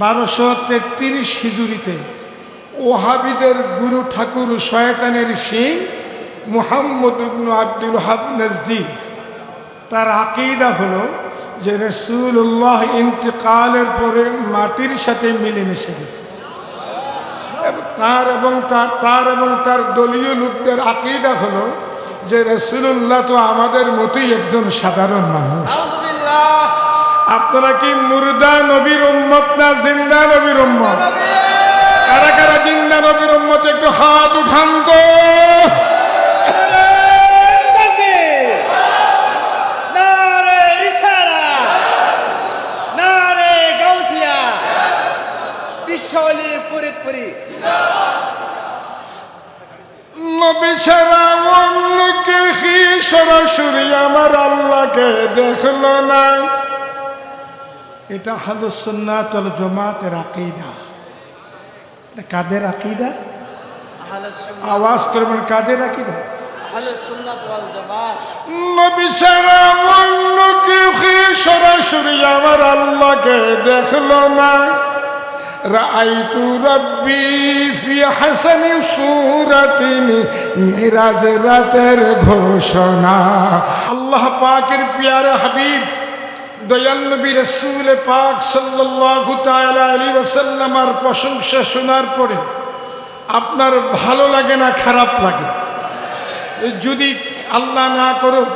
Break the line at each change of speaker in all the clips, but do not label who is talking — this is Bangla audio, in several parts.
বারোশো তেত্রিশ হিজুরিতে ওহাবিদের গুরু ঠাকুর শয়তানের সিং মুহাম্মদ আব্দুল হাব নজদি। তার আকিদা হলো যে রসুল্লাহ ইন্তেকালের পরে মাটির সাথে মিলেমিশে গেছে। তার এবং তার তার এবং তার দলীয় লোকদের আকিদা হলো যে রসুল্লাহ তো আমাদের মতোই একজন সাধারণ মানুষ। আপনারা কি মুর্দা নবীর উম্মত না জিন্দা নবীর উম্মত? কারা কারা জিন্দা নবীর উম্মত? একটু হাত উঠান তো। নবী ছাড়া অন্য কি সরাসরি আমার আল্লাহকে দেখল না। এটা হলো সুন্নাতুল জমাতের আকিদা। কাদের আকিদা? আওয়াজ করবেন কাদের আকিদা? সরাসরি আমার আল্লাহকে দেখল না? রাতের ঘোষণা। আল্লাহ পাকের পিয়ারে হাবিব দয়াল পাক প্রশংসা শোনার পরে আপনার ভালো লাগে না খারাপ লাগে? যদি আল্লাহ না করুক,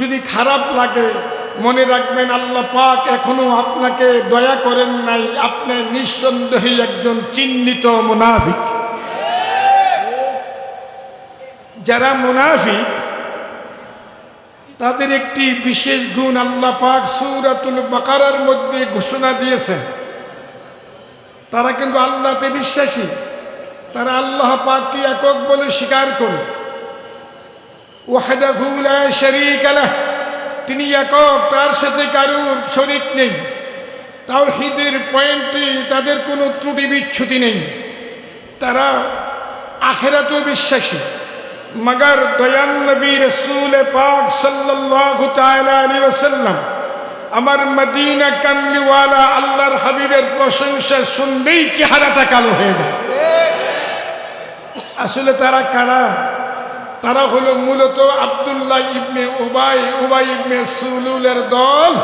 যদি খারাপ লাগে, মনে রাখবেন আল্লাহ পাক এখনও আপনাকে দয়া করেন নাই, আপনি নিঃসন্দেহে একজন চিহ্নিত মুনাফিক। যারা মুনাফিক তাদের একটি বিশেষ গুণ আল্লাহ পাক সূরাতুল বাকারার মধ্যে ঘোষণা দিয়েছেন। তারা কিন্তু আল্লাহতে বিশ্বাসী। তারা আল্লাহ পাককে একক বলে স্বীকার করে। ওয়াহদাহু লা শারীকা তিনি একক, তার সাথে কারুর শরিক নেই। তাও তাওহীদের পয়েন্টে তাদের কোনো ত্রুটি বিচ্ছুতি নেই। তারা আখেরাতেও বিশ্বাসী। মগর নবী রসুল পাক সাল্লাল্লাহু তাআলা আলাইহি ওয়াসাল্লাম, আমার মদিনা কামলিওয়ালা আল্লাহর হাবিবের প্রশংসা শুনলেই চেহারাটা কালো হয়ে যায়। আসলে তারা কারা? তারা হলো মূলত আব্দুল্লাহ ইবনে উবাই উবাই ইবনে সুলুলের দল,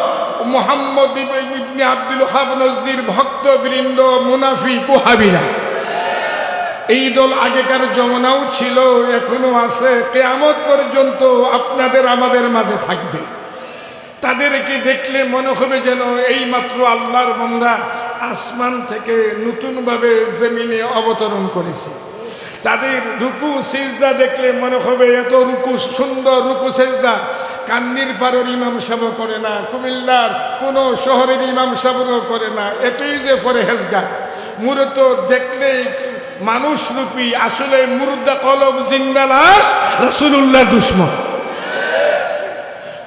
মোহাম্মদ ইব- ইবনে আব্দুল হাব নজদির ভক্তবৃন্দ মুনাফি কুহাবিরা এই দল আগেকার জমানাও ছিল, এখনও আছে। কেয়ামত পর্যন্ত আপনাদের আমাদের মাঝে থাকবে। তাদেরকে দেখলে মনে হবে যেন এই মাত্র আল্লাহর বন্দা আসমান থেকে নতুনভাবে জমিনে অবতরণ করেছে। তাদের রুকু সিজদা দেখলে মনে হবে এত রুকু, সুন্দর রুকু সেজদা। কান্দির পাড়ের ইমাম সাহেব করে না, কুমিল্লার কোনো শহরের ইমাম সাহেবও করে না। এটাই যে পরে হেজগা মূলত দেখলেই মানুষ রূপী, আসলে মুর্দা কলব জিন্দালাস রসুল্লাহ দুশ্মন।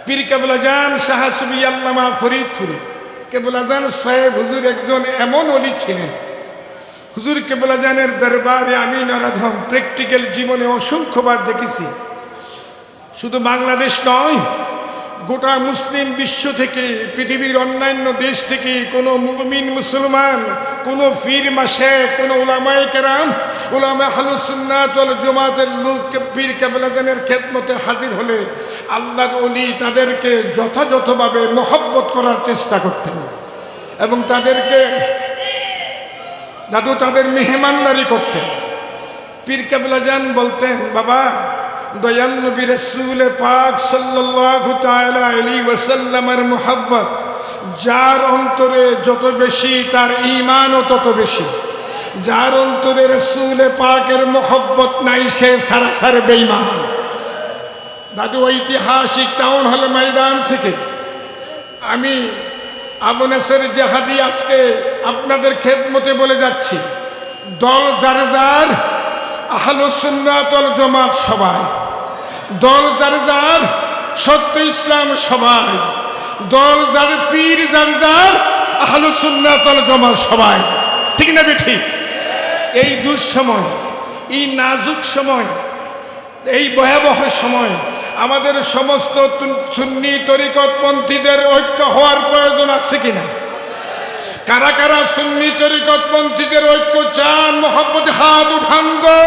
পীর কেবলা যান শাহাসুবি আল্লামা কেবলা যান সাহেব হুজুর একজন এমন অলি ছিলেন। হুজুর কেবলা জানের দরবারে আমি নরাধম প্র্যাকটিক্যাল জীবনে অসংখ্যবার দেখেছি। শুধু বাংলাদেশ নয় গোটা মুসলিম বিশ্ব থেকে, পৃথিবীর অন্যান্য দেশ থেকে কোনো মুমিন মুসলমান, কোনো ফির মাসে, কোনো ওলামায় কেরাম ওলামা হালুসুন্নাত জমাতের লোক, পীর কেবলাজানের খেদমতে হাজির হলে আল্লাহর অলি তাদেরকে যথাযথভাবে মহব্বত করার চেষ্টা করতেন। এবং তাদেরকে দাদু তাদের মেহমানদারি করতেন। পীর কেবলা যান বলতেন, বাবা যার অন্তরে যত বেশি তার ইমানও তত বেশি। যার অন্তরে রসুল পাকের মোহব্বত নাই, সে সারাসার বেঈমান। দাদু, ঐতিহাসিক টাউন হল ময়দান থেকে। আমি আবু নাসের জাহাদি আজকে আপনাদের খেদমতে বলে যাচ্ছি, দল যার যার আহলো সুন্নাতল জমাত সবাই। দল যার যার, সত্য ইসলাম সবাই। দল যার পীর যার যার, আহলো সুন্নাতল জমাত সবাই। ঠিক না বেঠি? এই দুঃসময়, এই নাজুক সময়, এই ভয়াবহ সময়, আমাদের সমস্ত সুন্নি তরিকতপন্থীদের ঐক্য হওয়ার প্রয়োজন আছে কিনা? কারা কারা সুন্নি তরিকতপন্থীদের ঐক্য চান? মোহাম্মদ হাত উঠান গো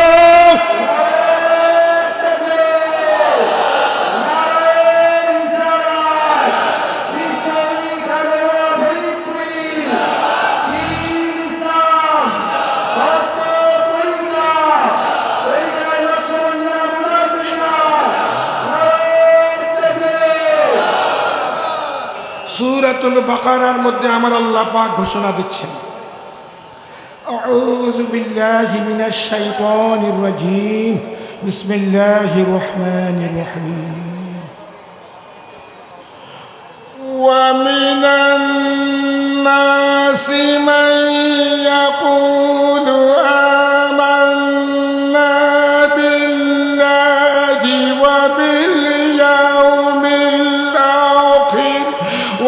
সুরাতুল বাকারার মধ্যে আমার আল্লাহ পাক ঘোষণা দিচ্ছেন أعوذ بالله من الشيطان الرجيم بسم الله الرحمن الرحيم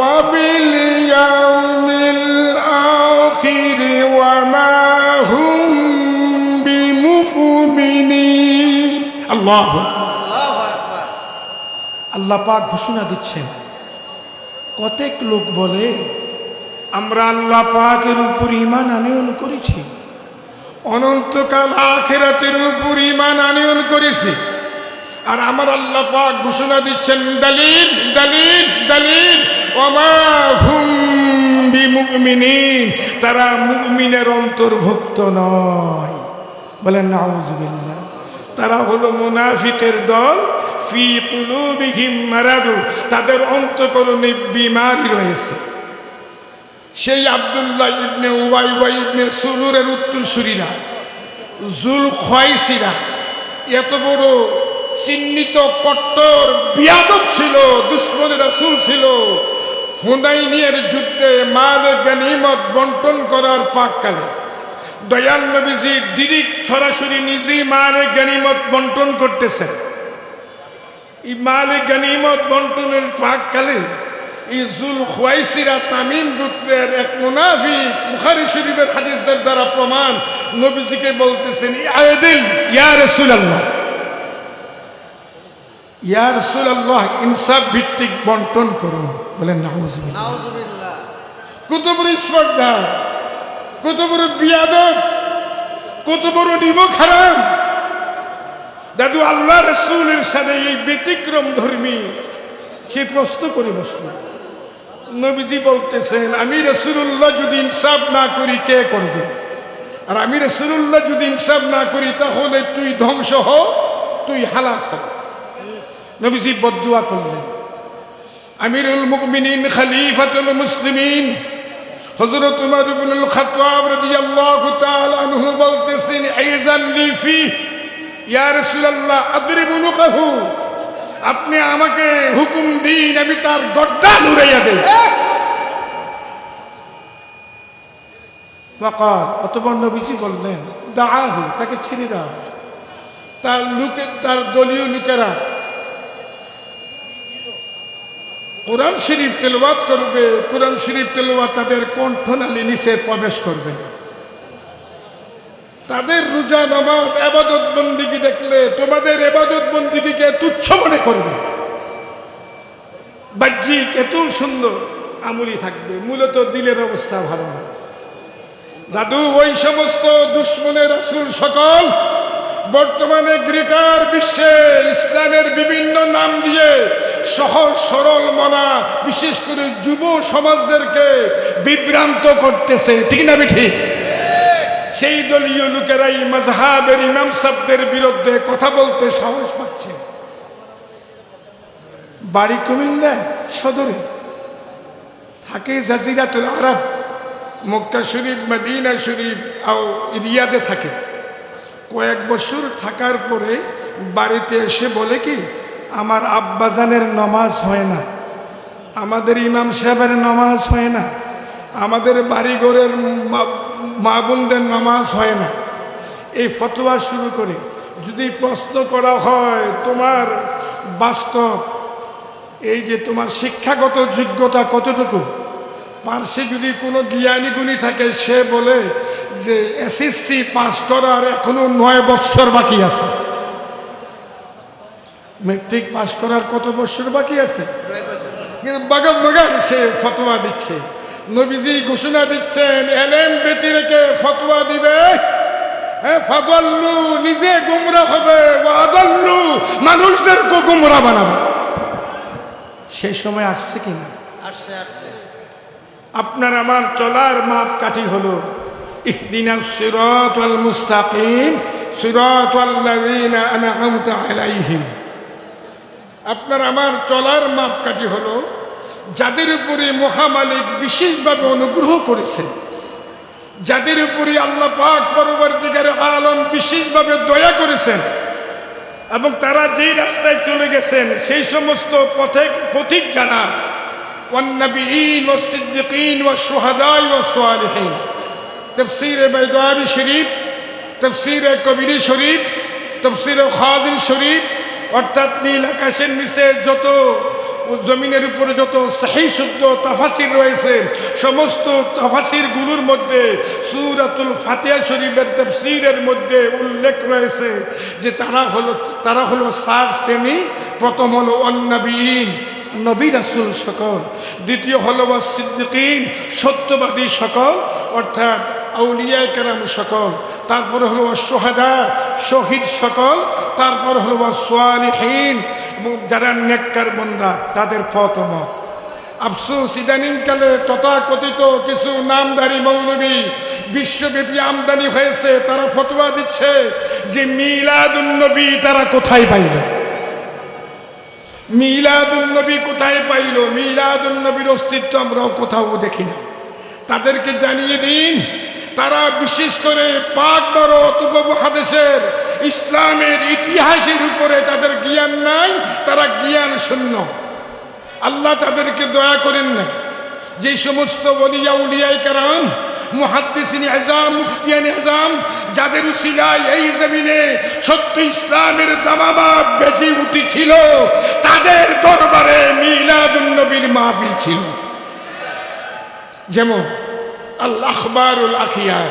وباليوم الآخر وما هم بمؤمنين الله أكبر
আল্লাহু আকবার
আল্লাহ পাক ঘোষণা দিচ্ছেন কতেক লোক বলে আমরা আল্লাহ পাকের উপর ইমান আনয়ন করেছি অনন্তকাল আখেরাতের উপর ইমান আনয়ন করেছি আর আমার আল্লাহ পাক ঘোষণা দিচ্ছেন দালিল দালিল দালিল তারা মুমিনের অন্তর্ভুক্ত নয়। বলেন নাউজুবিল্লাহ, তারা হলো মুনাফিকের দল, ফি কুলুবিহিম মারাদু, তাদের অন্তকরণে বিমারি রয়েছে। সেই আব্দুল্লাহ ইবনে উবাই ইবনে সুলুরের উত্তরসূরিরা জুল খয়সিরা এত বড় চিহ্নিত কট্টর, বিয়াদব ছিল, দুশ্মন রাসূল ছিল হুনাইনিয়ের যুদ্ধে মাল গনিমত বন্টন করার পাককালে দয়াল নবীজি ডিরিক সরাসরি নিজেই মালে গনিমত বন্টন করতেছেন। এই মালে গনিমত বন্টনের পাককালে এই জুল খোয়াইসিরা তামিম গোত্রের এক মুনাফিক বুখারী শরীফের হাদিসদের দ্বারা প্রমাণ নবীজিকে বলতেছেন আয়দিল ইয়া রাসূলুল্লাহ। ইয়া রাসূলুল্লাহ ইনসাফ ভিত্তিক বন্টন করুন বলেন নাউজুবিল্লাহ। কত বড় স্পর্ধা কত বড় বিয়াদব কত বড় নিমক হারাম। দাদু আল্লাহ রসুলের সাথে এই ব্যতিক্রম ধর্মী সে প্রশ্ন করে বসল। নবীজি বলতেছেন আমি রসুল্লাহ যদি ইনসাফ না করি কে করবে? আর আমি রসুল্লাহ যদি ইনসাফ না করি তাহলে তুই ধ্বংস হ তুই হালাক হ। নবীজি বদুয়া করলেন। আমিরুল মুকমিনিন খলিফাতুল মুসলিমিন। হযরত উমর ইবনুল খাত্তাব রাদিয়াল্লাহু তাআলা আনহু বলতেছেন, আইজান লি ফি, ইয়া রাসূলুল্লাহ, আদরিবু আপনি আমাকে হুকুম দিন, আমি তার গর্দান উড়াইয়া দেই ফাকাল, অতপর নবীজি বললেন, দাআহু, তাকে ছেড়ে দাও। তার লোকে, তার দলীয় লোকেরা কোরআন শরীফ তেলবাদ করবে, কোরআন শরীফ তেলবাদ তাদের কণ্ঠনালী নিচে প্রবেশ করবে না। তাদের রোজা, নামাজ, আবাদত বন্দিকে দেখলে তোমাদের এবাদত বন্দিকে তুচ্ছ মনে করবে। বাহ্যিক এত সুন্দর আমুলি থাকবে, মূলত দিলের অবস্থা ভালো না। দাদু, ওই সমস্ত দুশ্মনের রাসূল সকল বর্তমানে গ্রেটার বিশ্বে ইসলামের বিভিন্ন নাম দিয়ে সহজ, সরল মনা, বিশেষ করে যুব সমাজদেরকে বিভ্রান্ত করতেছে। ঠিক না ঠিক সেই দলীয় লোকেরাই মাজহাবের ইমাম সাবদের বিরুদ্ধে কথা বলতে সাহস পাচ্ছে। বাড়ি কুমিল্লা সদরে থাকে জাজিরাতুল আরব, মক্কা শরীফ, মদিনা শরীফ, আও রিয়াদে থাকে। কয়েক বছর থাকার পরে বাড়িতে এসে বলে কি, আমার আব্বাজানের নমাজ হয় না, আমাদের ইমাম সাহেবের নমাজ হয় না, আমাদের বাড়িঘরের মা- বোনদের নামাজ হয় না। এই ফতোয়া শুরু করে, যদি প্রশ্ন করা হয় তোমার বাস্তব, এই যে তোমার শিক্ষাগত যোগ্যতা কতটুকু পার্শ্বে যদি কোনো জ্ঞানী গুণী থাকে, সে বলে যে, এসএসসি পাস করার এখনও নয় বৎসর বাকি আছে। মেট্রিক পাস করার কত বৎসর বাকি আছে? বাগান বাগান সে ফতোয়া দিচ্ছে। নবীজি ঘোষণা দিচ্ছেন, এলেম বেতি রেখে ফতোয়া দিবে। হ্যাঁ ফাদল্লু, নিজে গুমরা হবে। ওয়াদল্লু মানুষদেরকে গুমরা বানাবে। সেই সময় আসছে কিনা
আসছে আসছে।
আপনার আমার চলার মাপ কাঠি হলো ইহদিনা আপনার আমার চলার মাপ কাঠি হলো, যাদের উপরে মহামালিক বিশেষভাবে অনুগ্রহ করেছেন যাদের উপরে আল্লাহ পাক পরবর্তীকারে আলম বিশেষভাবে দয়া করেছেন, এবং তারা যেই রাস্তায় চলে গেছেন, সেই সমস্ত পথে পথিক যারা والنبيين والصديقين والشهداء والصالحين تفسير بيضاوي شريف تفسير কবিরি শরীফ তফসির খাজির শরীফ অর্থাৎ নীল আকাশের নিচে যত জমিনের উপরে যত সাহি শুদ্ধ তাফাসির রয়েছে সমস্ত তাফাসিরগুলোর মধ্যে সুরাতুল ফাতিহা শরীফের তফসিরের মধ্যে উল্লেখ রয়েছে যে তারা হলো তারা হলো সার শ্রেণী প্রথম হলো অন্নবীন নবী রাসুল সকল, দ্বিতীয় হল সিদ্দিকিন, সত্যবাদী সকল, অর্থাৎ আউলিয়া কেরাম সকল। তারপরে হলো সোহাদা শহীদ সকল। তারপর হলো সোয়ালিহীন এবং যারা নেককার বন্দা, তাদের পথমত আফসোস ইদানিংকালে তথাকথিত কিছু নামদারি মৌলবী বিশ্বব্যাপী আমদানি হয়েছে, তারা ফতোয়া দিচ্ছে যে মিলাদুন্নবী তারা কোথায় পাইল মিলাদুন্নবী কোথায় পাইল? মিলাদুন্নবীর অস্তিত্ব আমরাও কোথাও দেখি না। তাদেরকে জানিয়ে দিন, তারা বিশেষ করে পাক ভারত উপমহাদেশের ইসলামের ইতিহাসের উপরে তাদের জ্ঞান নাই, তারা জ্ঞান শূন্য। আল্লাহ তাদেরকে দয়া করেন না। যে সমস্ত বলিয়া উলিয়াই কারাম মুহাদ্দিসিন আজাম মুফতিয়ান আজাম যাদের উসিলায় এই জমিনে সত্য ইসলামের দামামা বেঁচে উঠেছিল তাদের দরবারে মিলাদুন্নবীর মাহফিল ছিল। যেমন আল আখবারুল আখিয়ার।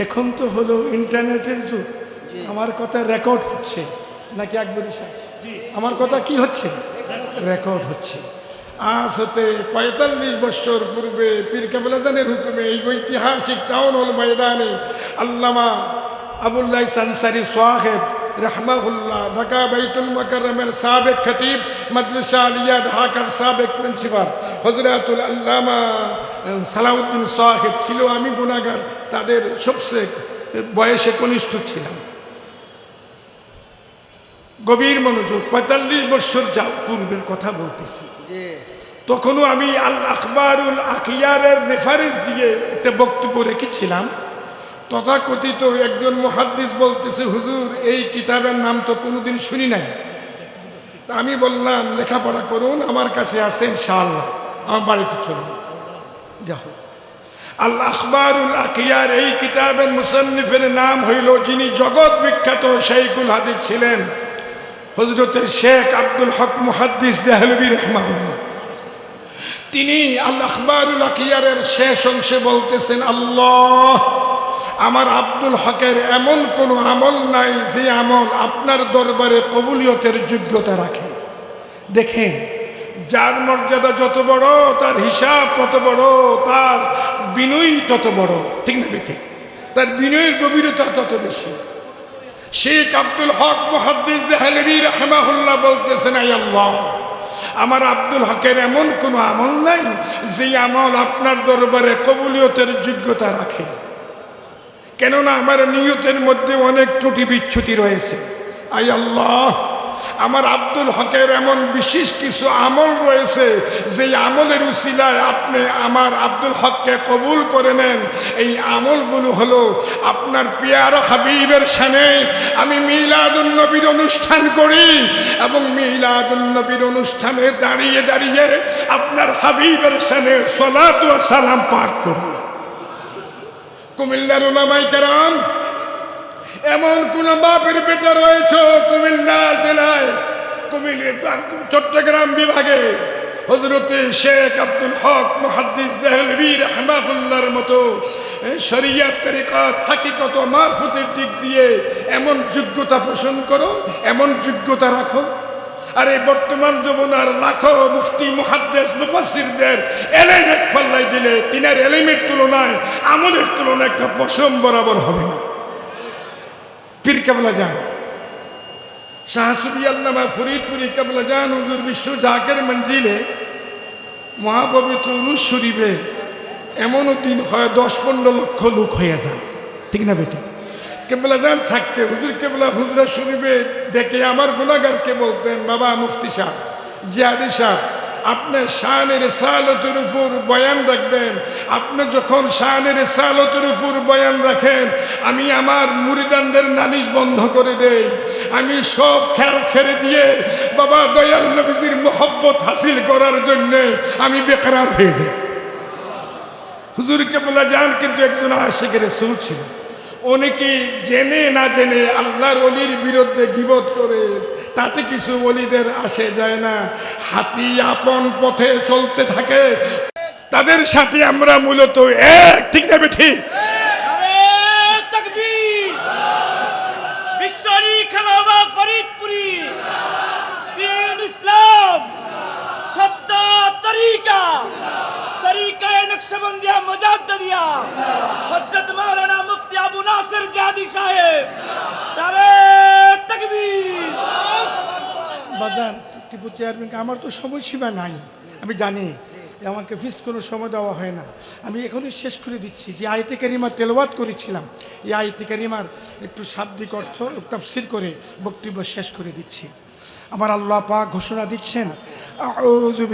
এখন তো হলো ইন্টারনেটের যুগ। আমার কথা রেকর্ড হচ্ছে। নাকি একবার আমার কথা কি হচ্ছে? রেকর্ড হচ্ছে। আজ হতে পঁয়তাল্লিশ বছর পূর্বে পীর কাবলাজানের হুকুমে এই ঐতিহাসিক টাউন হল ময়দানে আল্লামা আবুল্লাহ সানসারি সোয়াহেব রহমাহুল্লাহ, ঢাকা বাইতুল মকরমের সাবেক খতিব মাদ্রাসা আলিয়া, ঢাকার সাবেক প্রিন্সিপাল হজরতুল আল্লামা সালাউদ্দিন সোয়াহেব ছিল। আমি গুণাগার তাদের সবচেয়ে বয়সে কনিষ্ঠ ছিলাম। গভীর মনোযোগ পঁয়তাল্লিশ বছর যা পূর্বের কথা বলতেছি। তখনও আমি আল আখবারুল আখিয়ারের রেফারেন্স দিয়ে একটা বক্তব্য রেখেছিলাম। তথাকথিত একজন মহাদ্দিস বলতেছে হুজুর এই কিতাবের নাম তো কোনোদিন শুনি নাই। তা আমি বললাম লেখাপড়া করুন আমার কাছে আছে ইনশাআল্লাহ। আমার বাড়িতে চলুন। যাও আল আখবারুল আকিয়ার এই কিতাবের মুসন্নিফের নাম হইল যিনি জগৎ বিখ্যাত শেখুল হাদিদ ছিলেন। হজরতের শেখ আব্দুল হক মুহাদ্দিস দেহলবী রহমাউল্লাহ তিনি আল আখবারুল আকিয়ারের শেষ অংশে বলতেছেন, আল্লাহ, আমার আব্দুল হকের এমন কোনো আমল নাই যে আমল আপনার দরবারে কবুলিয়তের যোগ্যতা রাখে। দেখেন, যার মর্যাদা যত বড়, তার হিসাব তত বড়, তার বিনয়ী তত বড়। ঠিক না ঠিক তার বিনয়ের গভীরতা তত বেশি। শেখ আব্দুল হক মহাদ্দিস দেহালবি রহমাহুল্লাহ বলতেছেন আই আল্লাহ, আমার আব্দুল হকের এমন কোনো আমল নাই যে আমল আপনার দরবারে কবুলিয়তের যোগ্যতা রাখে। কেননা আমার নিয়তের মধ্যে অনেক ত্রুটি বিচ্ছুতি রয়েছে। আই আল্লাহ আমার আব্দুল হকের এমন বিশেষ কিছু আমল রয়েছে যে আমলের উসিলায় আপনি আমার আব্দুল হককে কবুল করে নেন। এই আমলগুলো হলো আপনার পিয়ার হাবিবের সানে আমি মিলাদুল নবীর অনুষ্ঠান করি এবং মিলাদুল নবীর অনুষ্ঠানে দাঁড়িয়ে দাঁড়িয়ে আপনার হাবিবের সানে সলাত সালাম পাঠ করি। কুমিল্লার ওলামাই কেরাম এমন কোন বাপের বেটা রয়েছে কুমিল্লা জেলায় কুমিল চট্টগ্রাম বিভাগে। হজরতে শেখ আব্দুল হক মুহাদ্দিস দেহলবী রহমাহুল্লার মতো শরিয়াত তরিকাত হাকিকত মারফতের দিক দিয়ে এমন যোগ্যতা পোষণ করো, এমন যোগ্যতা রাখো। আর এই বর্তমান যমুনার লাখো মুফতি, মুহাদ্দেস, মুফাসসিরদের এলেম এক পাল্লাই দিলে তিনার এলেমের তুলনায় আমলের তুলনায় একটা পশম বরাবর হবে না। কেবলা মঞ্জিলে, মহাপবিত্র রুশ শরীফে এমনও দিন হয় দশ পনেরো লক্ষ লোক হয়ে যায়। ঠিক না বেটি? কেবলা যান থাকতে, হুজুর কেবলা হুজরা শরীফে দেখে আমার গুণাগারকে বলতেন, বাবা মুফতি সাহ জিয়াদি সাহ আপনি শানের সালতের উপর বয়ান রাখবেন। আপনি যখন শানের সালতের উপর বয়ান রাখেন, আমি আমার মুরিদানদের নালিশ বন্ধ করে দেই। আমি সব খেয়াল ছেড়ে দিয়ে বাবা দয়াল নবীজির মোহব্বত হাসিল করার জন্যে আমি বেকার হয়ে যাই। হুজুর কেবলা যান কিন্তু একজন আশেকের রসুল ছিল। অনেকে জেনে না জেনে আল্লাহর অলির বিরুদ্ধে গিবত করে তাতে কিছু বলিদের আসে যায় না। হাতি আপন পথে চলতে থাকে। তাদের সাথে আমরা মূলত এক, ঠিক নেবে ঠিক
আরে তকবীর বিশ্বরী খেলাবা ফরিদপুরি দিন ইসলাম সত্য তরিকা তরিকায় নকশবন্দিয়া মুজাদ্দিয়া হযরত মাওলানা মুফতি আবু নাসির জাদি সাহেব আরে তকবীর
বাজান টিপু চেয়ারম্যানকে আমার তো সময়সীমা নাই, আমি জানি আমাকে ফিস কোনো সময় দেওয়া হয় না। আমি এখনই শেষ করে দিচ্ছি, যে আয়তে কারিমা তেলবাদ করেছিলাম, এই আয়তে কারিমার একটু শাব্দিক অর্থ তাফসির করে বক্তব্য শেষ করে দিচ্ছি। আমার আল্লাহ পাক ঘোষণা দিচ্ছেন, আউযু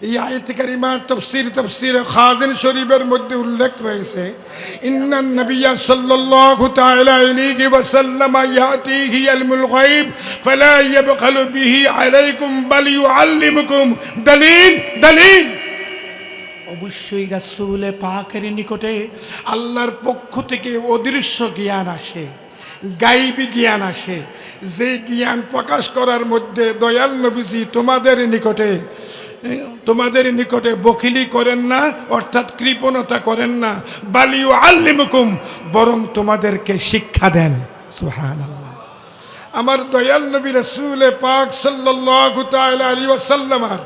এই আয়াত কারিমার তফসির তফসির খাজিন শরীফের মধ্যে উল্লেখ রয়েছে ইন্নান নবিয়্যা সাল্লাল্লাহু তাআলা আলাইহি ওয়াসাল্লাম ইয়াতিহি ইলমুল গায়ব, ফালা ইয়াবখালু বিহি আলাইকুম, বাল ইউআল্লিমুকুম। দলিল দলিল। অবশ্যই রাসূল পাকের নিকটে আল্লাহর পক্ষ থেকে অদৃশ্য জ্ঞান আসে গাইবি জ্ঞান আসে। যে জ্ঞান প্রকাশ করার মধ্যে দয়াল নবীজি তোমাদের নিকটে তোমাদের নিকটে বকিলি করেন না, অর্থাৎ কৃপণতা করেন না। বালিউ আল্লিমুকুম বরং তোমাদেরকে শিক্ষা দেন। সুহান আল্লাহ আমার দয়াল নবী রসুল পাক তাআলা আলাইহি ওয়াসাল্লামার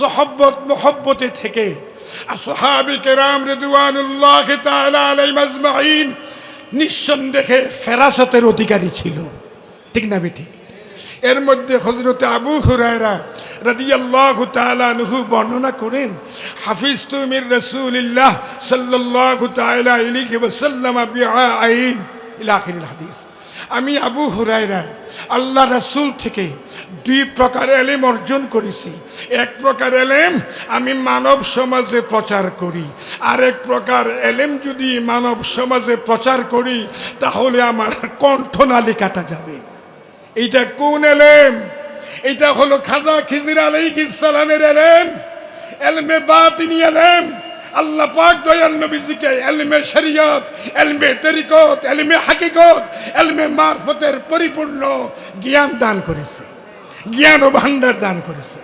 সহব্বত, মোহব্বতে থেকে আলাইহিম আজমাইন নিঃসন্দেহে ফেরাসতের অধিকারী ছিল। ঠিক না বেটি এর মধ্যে হজরত আবু হুরায়রা রাদিয়াল্লাহু তাআলা আনহু বর্ণনা করেন হাফিজ তুমির রাসূলিল্লাহ সাল্লাল্লাহু তাআলা আলাইহি ওয়াসাল্লাম বিআইন। ইলা আখিরিল হাদিস। আমি আবু হুরায়রা, আল্লাহ রাসূল থেকে দুই প্রকার এলেম অর্জন করেছি। এক প্রকার এলেম আমি মানব সমাজে প্রচার করি। আরেক প্রকার এলেম যদি মানব সমাজে প্রচার করি, তাহলে আমার কণ্ঠনালী কাটা যাবে। এইটা কোন এলেম? এটা হলো খাজা খিজির আলাইহিস সালামের এলেম। এলমে বা তিনি এলেম। আল্লাহ পাক দয়াল নবীজিকে এলমে শরিয়ত, এলমে তরিকত, এলমে হাকিকত, এলমে মারফতের পরিপূর্ণ জ্ঞান দান করেছে। জ্ঞান ও ভান্ডার দান করেছে।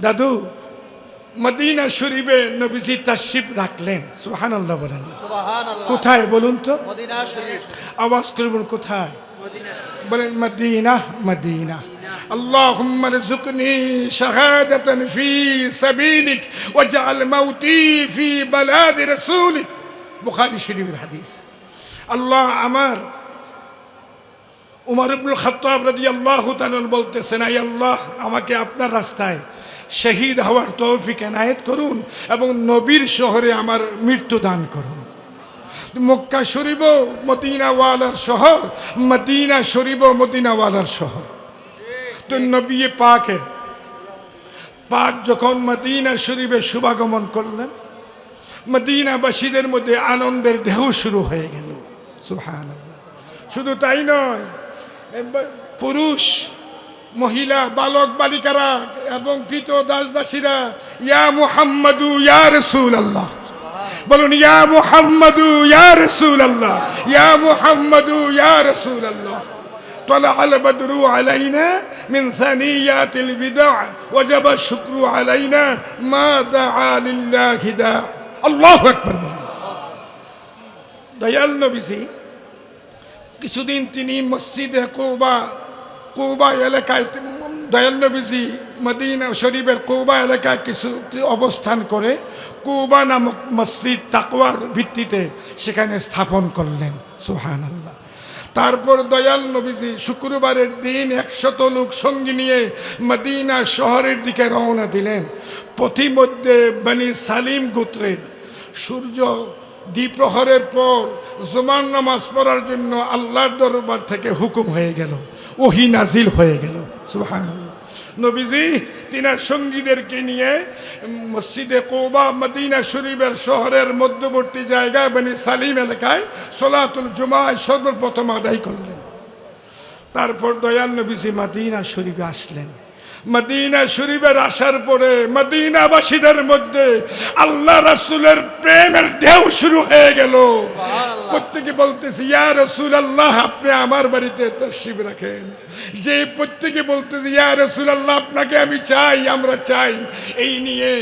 দাদু মদিনা শরীফে নবীজি তাশরিফ রাখলেন সুবহানাল্লাহ বলেন
সুবহানাল্লাহ
কোথায় বলুন তো
মদিনা শরীফ
আওয়াজ করবেন কোথায়
মদিনা শরীফ
بل المدينة مدينة اللهم ارزقني شهادة في سبيلك واجعل موتي في بلاد رسولك بخاري شريف الحديث الله أمر উমর ইবনুল খাত্তাব রাদিয়াল্লাহু তাআলা বলতেছেন আই আল্লাহ আমাকে আপনার রাস্তায় শহীদ হওয়ার তৌফিক এনায়েত করুন এবং নবীর শহরে আমার মৃত্যু দান করুন। মক্কা শরীফ মদিনাওয়ালার শহর, মদিনা শরীফ মদিনাওয়ালার শহর। তো নবী পাকের পাক যখন মদিনা শরীফে শুভাগমন করলেন, মদিনাবাসীদের মধ্যে আনন্দের ঢেউ শুরু হয়ে গেল। সুহান শুধু তাই নয় পুরুষ মহিলা বালক বালিকারা এবং প্রীত দাস দাসীরা ইয়া মুহাম্মাদু ইয়া রসুল আল্লাহ বলুন ইয়া মুহাম্মাদু ইয়া রসুল আল্লাহ ইয়া মুহাম্মাদু ইয়া রসুল আল্লাহ طلع البدر علينا من ثنيات الوداع وجب الشكر علينا ما دعا لله داع الله أكبر বলুন। দয়াল নবীজি কিছুদিন তিনি মসজিদে কৌবা কৌবা এলাকায় দয়াল নবীজি মদিনা শরীফের কৌবা এলাকায় কিছু অবস্থান করে কৌবা নামক মসজিদ তাকওয়ার ভিত্তিতে সেখানে স্থাপন করলেন। সুহান আল্লাহ তারপর দয়াল নবীজি শুক্রবারের দিন একশত লোক সঙ্গী নিয়ে মদিনা শহরের দিকে রওনা দিলেন। পথিমধ্যে বানি সালিম গোত্রে সূর্য দ্বিপ্রহরের পর জুমার নামাজ পড়ার জন্য আল্লাহর দরবার থেকে হুকুম হয়ে গেল। ওহি নাজিল হয়ে গেল। নবীজি তিনি সঙ্গীদেরকে নিয়ে মসজিদে কৌবা, মদিনা শরীফের শহরের মধ্যবর্তী জায়গায় মানে সালিম এলাকায় সোলাতুল জুমায় সর্বপ্রথম আদায় করলেন। তারপর দয়াল নবীজি মাদিনা শরীফে আসলেন। মদিনা শরীফের আসার পরে মদিনাবাসীদের মধ্যে আল্লাহ রাসূলের প্রেমের ঢেউ শুরু হয়ে গেল। প্রত্যেকে বলতেছি ইয়া রসুল আল্লাহ আপনি আমার বাড়িতে তশরিফ রাখেন। যে প্রত্যেকে বলতেছি ইয়া রসুল আল্লাহ আপনাকে আমি চাই আমরা চাই। এই নিয়ে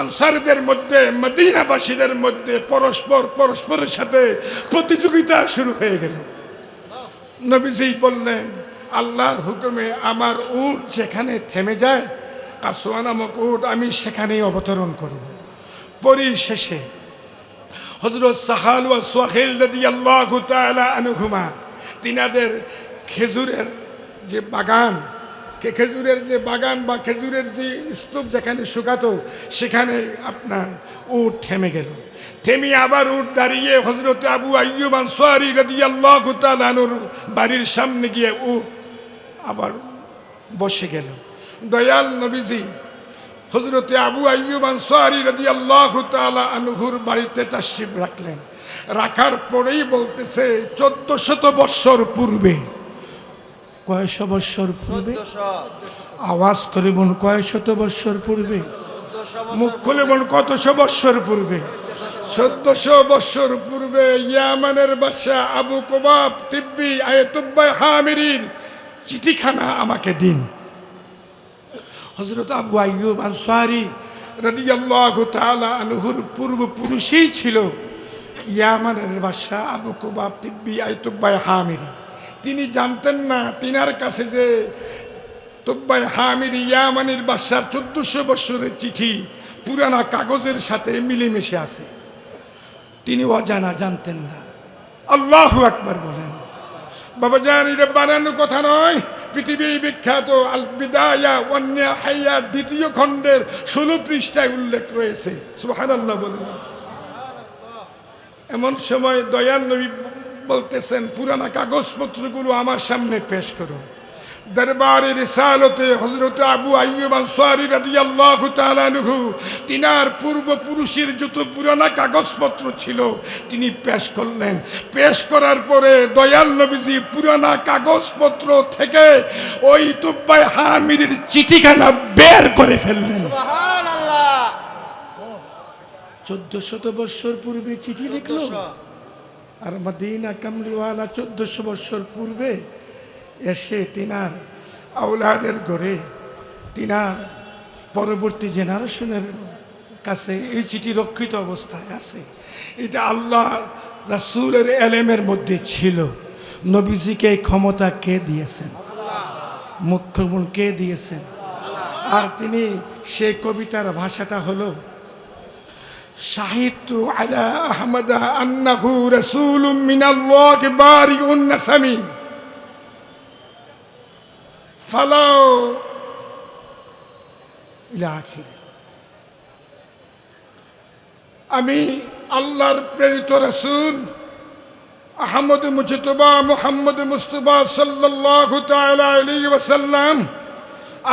আনসারদের মধ্যে মদিনাবাসীদের মধ্যে পরস্পর পরস্পরের সাথে প্রতিযোগিতা শুরু হয়ে গেল। নবীজি বললেন আল্লাহর হুকুমে আমার উট যেখানে থেমে যায়, কাসোয়া নামক উট আমি সেখানেই অবতরণ করব। পরিশেষে হজরত সাহাল ও সোহেল নদী আল্লাহ আনুঘুমা তিনাদের খেজুরের যে বাগান খেজুরের যে বাগান বা খেজুরের যে স্তূপ যেখানে শুকাতো, সেখানে আপনার উট থেমে গেল। থেমে আবার উঠ দাঁড়িয়ে হজরত আবু আইয়ুব আনসারি রদি আল্লাহ আনুর বাড়ির সামনে গিয়ে উট আবার বসে গেল। দয়াল নবীজি হজরতে আবু আইয়ুব আনসারি রদি আল্লাহ আনুহুর বাড়িতে তাশরিফ রাখলেন। রাখার পরেই বলতেছে চোদ্দ শত বৎসর পূর্বে। কয়শো বৎসর পূর্বে? আওয়াজ করে বোন কয় শত বৎসর পূর্বে? মুখ খুলে বোন কতশো বৎসর পূর্বে? চোদ্দশো বৎসর পূর্বে ইয়ামানের বাসা আবু কোবাব তিব্বি আয়তুব্বাই হামিরির চিঠিখানা আমাকে দিন। হজরত আবু আইয়ুব আনসারি রাদিয়াল্লাহু তাআলা আনহুর পূর্বপুরুষই ছিল। ইয়ামানের বাদশাহ আবু কুবাব তিব্বি আইতুব্বাই হামিরি। তিনি জানতেন না, তিনার কাছে যে তুব্বাই হামিরি ইয়ামানের বাদশার চোদ্দশো বৎসরের চিঠি পুরানা কাগজের সাথে মিলেমিশে আছে। তিনি অজানা জানতেন না। আল্লাহু আকবার বলেন। বাবা জান এটা বানানো কথা নয়। পৃথিবী বিখ্যাত আল অন্য হাইয়া দ্বিতীয় খণ্ডের ষোলো পৃষ্ঠায় উল্লেখ রয়েছে। সুহানাল্লাহ বলেন এমন সময় দয়াল নবী বলতেছেন, পুরানা কাগজপত্রগুলো আমার সামনে পেশ করো। দরবারে রিসালতে হজরত আবু আইয়ুব আনসারী রাদিয়াল্লাহু তাআলা আনহু তিনার পূর্বপুরুষের যত পুরানা কাগজপত্র ছিল তিনি পেশ করলেন। পেশ করার পরে দয়াল নবীজি পুরানা কাগজপত্র থেকে ওই তুব্বাই হামির চিঠিখানা বের করে ফেললেন। চোদ্দ শত বৎসর পূর্বে চিঠি লিখলো? আর মদিনা কামলিওয়ালা চোদ্দশো বৎসর পূর্বে এসে তিনার আউলাদের ঘরে, তিনার পরবর্তী জেনারেশনের কাছে এই চিঠি রক্ষিত অবস্থায় আছে। এটা আল্লাহ রাসুলের এলেমের মধ্যে ছিল। নবীজিকে এই ক্ষমতা কে দিয়েছেন? মুখ্যমন কে দিয়েছেন? আর তিনি সে কবিতার ভাষাটা হলো সাহিত্য আলা আহমদ আন্নাহু রসুল মিনাল্লাহ বারিউন উন্নাসামী ফালাও। আমি আল্লাহর প্রেরিত রসুল আহমদ মুজতবা মোহাম্মদ মুস্তফা সাল্লাহু তালি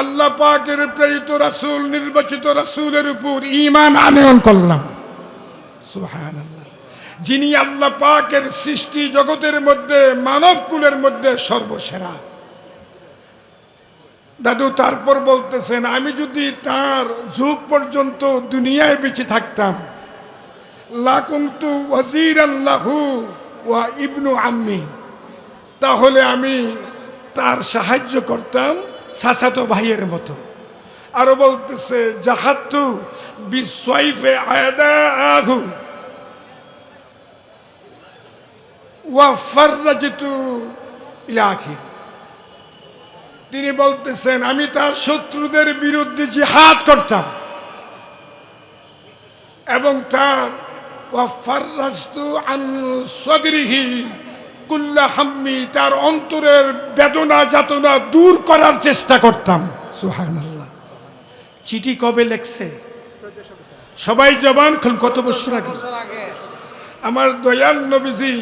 আল্লাহ পাকের প্রেরিত রসুল, নির্বাচিত রসুলের উপর ইমান আনয়ন করলাম। সুহান যিনি আল্লাহ পাকের সৃষ্টি জগতের মধ্যে, মানবকুলের মধ্যে সর্বসেরা। দাদু তারপর বলতেছেন, আমি যদি তার যুগ পর্যন্ত দুনিয়ায় বেঁচে থাকতাম লাকুমতু ওয়াজির আল্লাহু ওয়া ইবনু আম্মি, তাহলে আমি তার সাহায্য করতাম সাসাতো ভাইয়ের মতো। আরও বলতেছে জাহাতু বিশ্বইফে আয়াদা আঘু ওয়াফাররাজিতু ইলা আখির। তিনি বলতেছেন, আমি তার শত্রুদের বিরুদ্ধে জিহাদ করতাম। এবং তার হাম্মি তার অন্তরের বেদনা, যাতনা দূর করার চেষ্টা করতাম। সুবহানাল্লাহ। চিঠি কবে লেখছে? সবাই জবান খুন কত বছর আগে? আমার দয়াল নবীজি,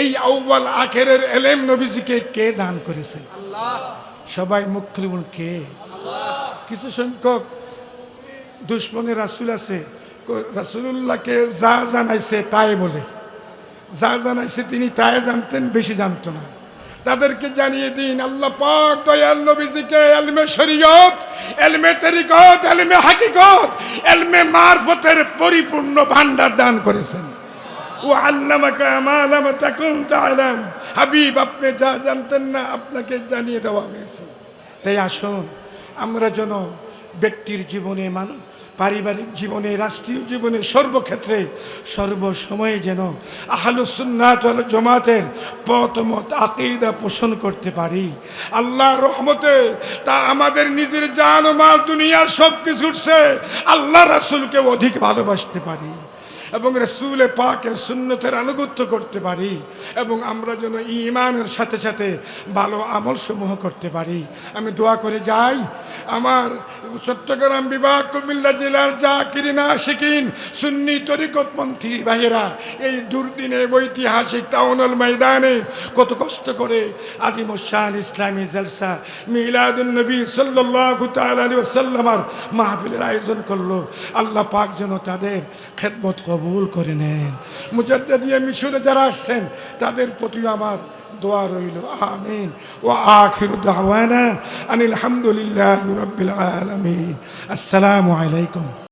এই আউ্বাল আখেরের এলেম নবীজিকে কে দান করেছেন
আল্লাহ
সবাই মুখ খুলে বলুন, কে? কিছু সংখ্যক দুশ্মনের রাসুল আছে। ক- রাসূলুল্লাহকে যা জানাইছে তাই বলে। যা জানাইছে তিনি তাই জানতেন, বেশি জানতো না। তাদেরকে জানিয়ে দিন, আল্লাহ পাক দয়াল নবীজিকে এলমে শরীয়ত, এলমে তরিকত, এলমে হাকিকত, এলমে মারফতের পরিপূর্ণ ভান্ডার দান করেছেন। ও আল্লামাকা মা লাম তাকুন তাআলাম। হাবিব, আপনি যা জানতেন না আপনাকে জানিয়ে দেওয়া হয়েছে। তাই আসুন, আমরা যেন ব্যক্তির জীবনে, মান, পারিবারিক জীবনে, রাষ্ট্রীয় জীবনে, সর্বক্ষেত্রে, সর্বসময়ে যেন আহলুসুন্নাত জমাতের পথমত আকিদা পোষণ করতে পারি। আল্লাহ রহমতে তা আমাদের নিজের জান মাল, দুনিয়ার সব কিছুর আল্লাহ রাসুলকে অধিক ভালোবাসতে পারি। এবং রসুলে পাকের সুন্নতের আনুগত্য করতে পারি এবং আমরা যেন ইমানের সাথে সাথে ভালো আমল সমূহ করতে পারি। আমি দোয়া করে যাই। আমার চট্টগ্রাম বিভাগ কুমিল্লা জেলার জাকিরিনা শিকিন সুন্নি তরিকতপন্থী ভাইয়েরা, এই দুর্দিনে ঐতিহাসিক টাউনল ময়দানে কত কষ্ট করে আদিমুসান ইসলামী জলসা মিলাদুল নবী সাল্লাল্লাহু তাআলা আলাইহি মাহফিলের আয়োজন করল। আল্লাহ পাক যেন তাদের খেদমত কবুল করে নেন। মুজাদ্দা দিয়ে মিশরে যারা আসছেন, তাদের প্রতি আমার দোয়া রইল। আমিন। ও আখির দাওয়ানা আনিল হামদুলিল্লাহ রাব্বিল আলমিন। আসসালামু আলাইকুম।